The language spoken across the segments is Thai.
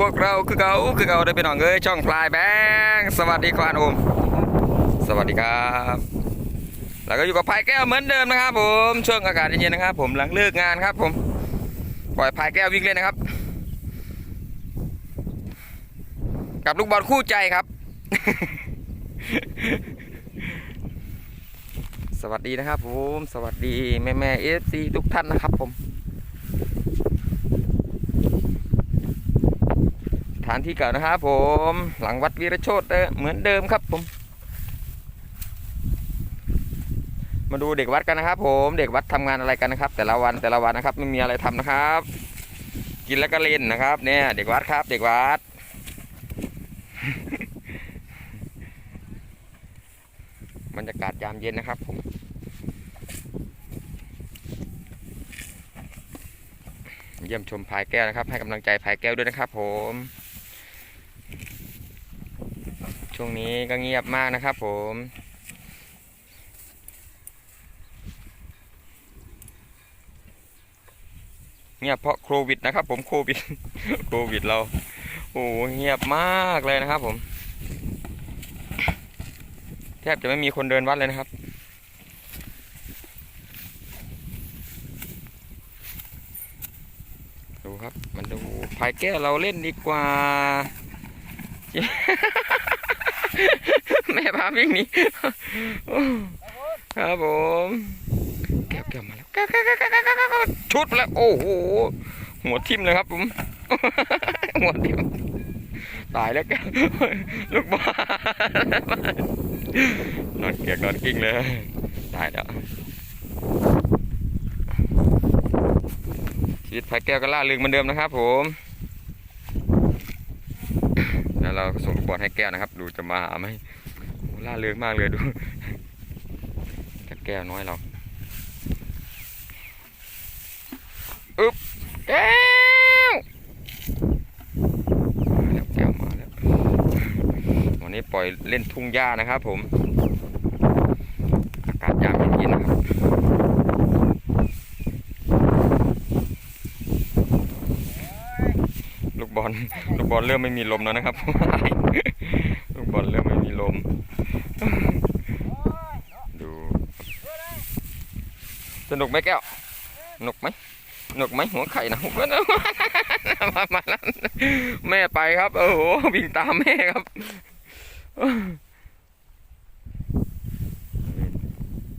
พวกเราคือเก่าคือเก่าได้เป็นน้องเอ้ยช่องพลายแบงสวัสดีควานโอมสวัสดีครับ แล้วก็อยู่กับพายแก้วเหมือนเดิมนะครับ ผมช่วงอากาศเย็นๆนะครับ ผมหลังเลิกงานครับ ผมปล่อยพายแก้ววิ่งเล่นนะครับ กับลูกบอลคู่ใจครับ สวัสดีนะครับ ผมสวัสดีแม่แม่เอฟซีทุกท่านนะครับ ผม สถานที่เก่านะครับผม หลังวัดวีรโชตเด้อเหมือนเดิมครับผม มาดูเด็กวัดกันนะครับ ผมเด็กวัดทำงานอะไรกันนะครับ แต่ละวันแต่ละวันนะครับไม่มีอะไรทำนะครับ กินแล้วก็เล่นนะครับ เนี่ย เด็กวัดครับ เด็กวัดบรรยากาศยามเย็นนะครับผมเยี่ยมชมพายแก้วนะครับ ให้กำลังใจพายแก้วด้วยนะครับผม ช่วงนี้ก็เงียบมากนะครับผมเงียบเพราะโควิดนะครับ ผมโควิดโควิดเราโอ้โหเงียบมากเลยนะครับ ผมแทบจะไม่มีคนเดินวัดเลยนะครับ ดูครับ มันดูพายแก้วเราเล่นดีกว่า แม่พาวิ่งหนีครับผมแก้วแก้วมาแล้วแก้วแก้วแก้วแก้วแก้วชุดไปแล้ว โอ้โห หัวทิ่มเลยครับผม หัวทิ่มตายแล้วแก้วลูกบอลนอนเกียกนอนกิ้งเลย ตายแล้วชีวิตพายแก้วก็ล่าเริงเหมือนเดิมนะครับผม แล้วเราส่งลูกบอลให้แก้วนะครับ ดูจะมาหาไหมล่าเริงมากเลยดูกับแก้วน้อยเราอึ๊บแก้วแล้วแก้วมาแล้ววันนี้ปล่อยเล่นทุ่งหญ้านะครับผม อากาศยามเย็นๆนะครับ ลูกบอลลูกบอลเริ่มไม่มีลมแล้วนะครับ ลูกบอลเริ่มไม่มีลม ดู สนุกไหมแก้วสนุกไหมสนุกไหมหัวไข่นะหัวนะมามาแล้วแม่ไปครับ โอ้โหวิ่งตามแม่ครับ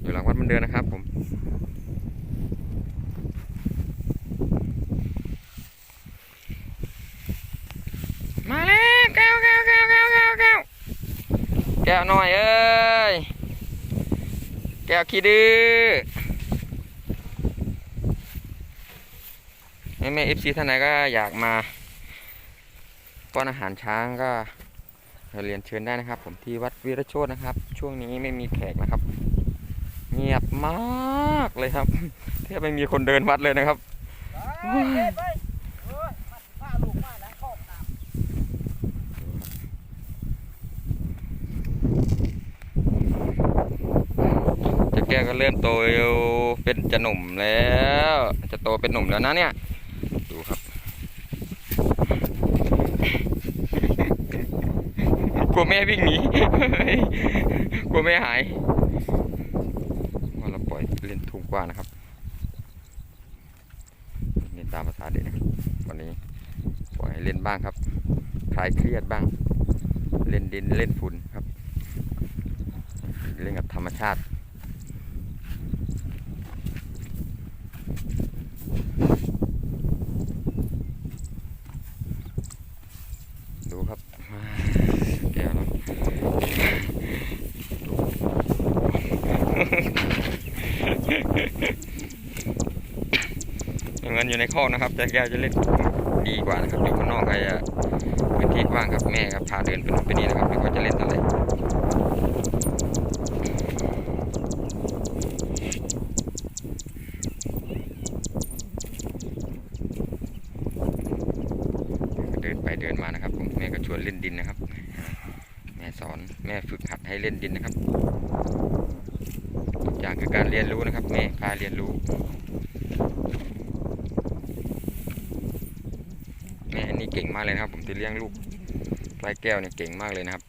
อยู่หลังวัดมันเดินนะครับผม มาแล้วแก้วแก้วแก้วแก้วแก้วแก้วแก้วหน่อยเอ้ย แก้วขี้ดื้อแม่แม่เอฟซีท่านไหนก็อยากมาป้อนอาหารช้างก็เรียนเชิญได้นะครับ ผมที่วัดวีรโชตนะครับ ช่วงนี้ไม่มีแขกนะครับ เงียบมากเลยครับแทบไม่มีคนเดินวัดเลยนะครับ ไปไปเอ้ยมาสิพาลูกมาแล้วเข้าห้องน้ำ เจะแก้วก็เริ่มโตเป็นจะหนุ่มแล้ว จะโตเป็นหนุ่มแล้วนะเนี่ย ดูครับกลัวแม่วิ่งหนีกลัวแม่หายว่าเราปล่อยเล่นทุ่งกว้างนะครับนี่ตามภาษาเด็กนะครับวันนี้ปล่อยให้เล่นบ้างครับคลายเครียดบ้าง เล่นดินเล่นฝุ่นครับ เล่นกับธรรมชาติ ดูครับแก้วเรา อยู่ในคอกนะครับ แต่แก้วจะเล่นดีกว่านะครับอยู่ข้างนอกใครจะพื้นที่กว้างครับแม่ครับพาเดินไปนู่นไปนี่นะครับไม่ว่าจะเล่นอะไรเดินไปเดินมานะครับผมแม่ก็ชวนเล่นดินนะครับ แม่สอนแม่ฝึกหัดให้เล่นดินนะครับทุกอย่างคือการเรียนรู้นะครับ แม่พาเรียนรู้ แม่ นี้เก่งมากเลยนะครับ ผมที่เลี้ยงลูกพลายแก้วเนี่ยเก่งมากเลยนะครับ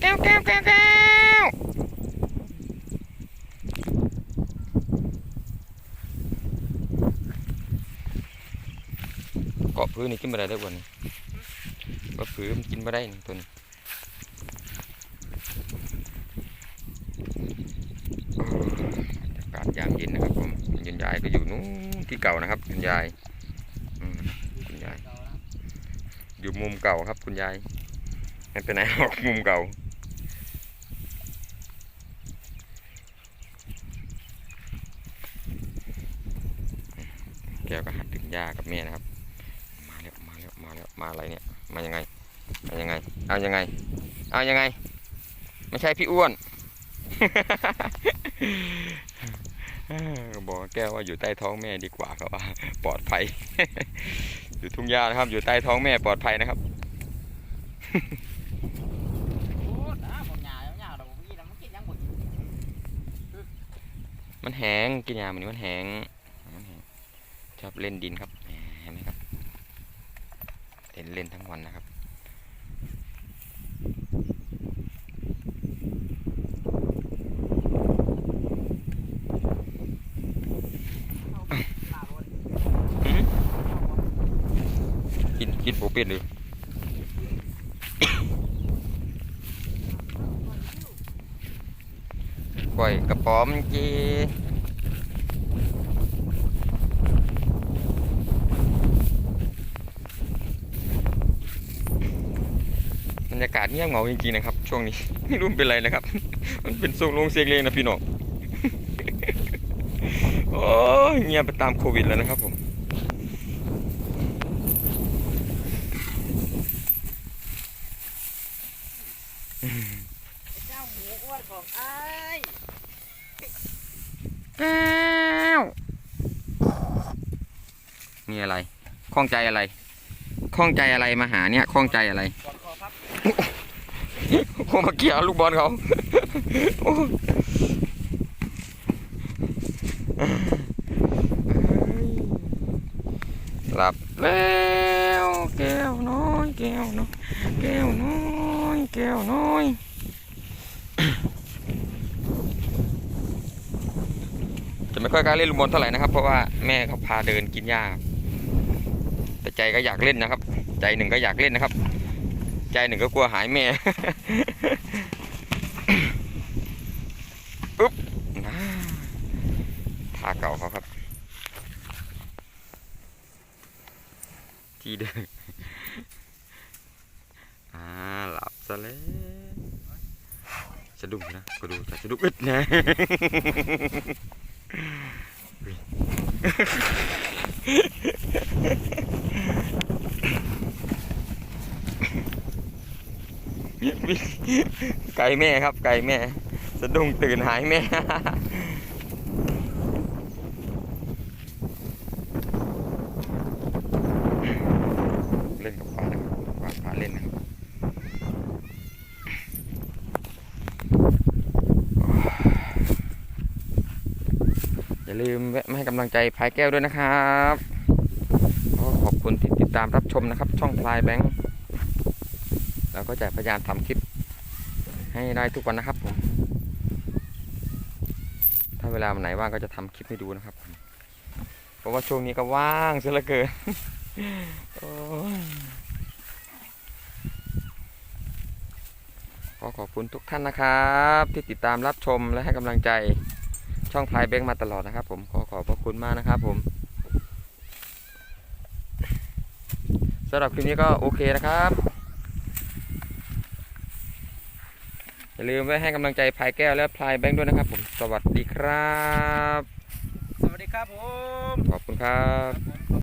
แก้วแก้วแก้วแก้วเกาะพื้นนี่กินไม่ได้ด้อวันนี้เกาะพื้นกินไม่ได้นี่ตัวนี้โอ้อากาศยามเย็นนะครับผมคุณยายก็อยู่นู้นที่เก่านะครับ คุณยายคุณยาย อยู่มุมเก่าครับ คุณยายไม่ไปไหนหรอกมุมเก่าแก้วก็หัดดึงหญ้ากับแม่นะครับ มาแล้วมาแล้วมาแล้วมาอะไรเนี่ยมายังไงมายังไงเอายังไงเอายังไงไม่ใช่พี่อ้วน บอกแก้วว่าอยู่ใต้ท้องแม่ดีกว่าครับว่าปลอดภัย อยู่ทุ่งหญ้านะครับ อยู่ใต้ท้องแม่ปลอดภัยนะครับมันกินหมดมันแหงกินยามันนี่มันแห้งมันแห้งชอบเล่นดินครับเห็นไหมครับเล่นเล่นทั้งวันนะครับ ลาบน กินกินโป เป็ดเลยก่อยกระป๋อมจีบรรยากาศเงียบเหงาจริงๆนะครับ ช่วงนี้ไม่รู้เป็นไรนะครับ มันเป็นทรงลงเสียงเลงนะพี่น้องโอ้เงียบไปตามโควิดแล้วนะครับผม เจ้าหมูอ้วนของไอ้ แก้วมีอะไร ข้องใจอะไร ข้องใจอะไรมาหาเนี่ย ข้องใจอะไรก่อนครับคงมาเกี่ยวลูกบอลเขาหลับแล้วแก้วน้อยแก้วน้อยแก้วน้อยแก้วน้อยจะไม่ค่อยกล้าเล่นลูกบอลเท่าไหร่นะครับ เพราะว่าแม่เขาพาเดินกินหญ้า แต่ใจก็อยากเล่นนะครับ ใจหนึ่งก็อยากเล่นนะครับ ใจหนึ่งก็กลัวหายแม่อุ๊บท่าเก่าเขาครับ ที่เดินอ่าหลับซะแล้วสะดุ้งนะก็ดูแต่สะดุ้งอึดนะ ไก่แม่ครับ ไก่แม่ สะดุ้งตื่นหายแม่เล่นกับปลานะครับปลาปลาเล่นนะอย่าลืมแวะมาให้กำลังใจพายแก้วด้วยนะครับก็ขอบคุณที่ติดตามรับชมนะครับ ช่องพลายแบงค์ เราก็จะพยายามทำคลิปให้ได้ทุกวันนะครับผม ถ้าเวลาไหนว่างก็จะทำคลิปให้ดูนะครับ เพราะว่าช่วงนี้ก็ว่างเสียเหลือเกินขอขอบคุณทุกท่านนะครับ ที่ติดตามรับชมและให้กำลังใจช่องพายเบงมาตลอดนะครับ ผมขอขอบพระคุณมากนะครับ ผมสำหรับคลิปนี้ก็โอเคนะครับ อย่าลืมไว้ให้กำลังใจพลายแก้วและพลายแบงค์ด้วยนะครับผม สวัสดีครับ สวัสดีครับผม ขอบคุณครับครับผ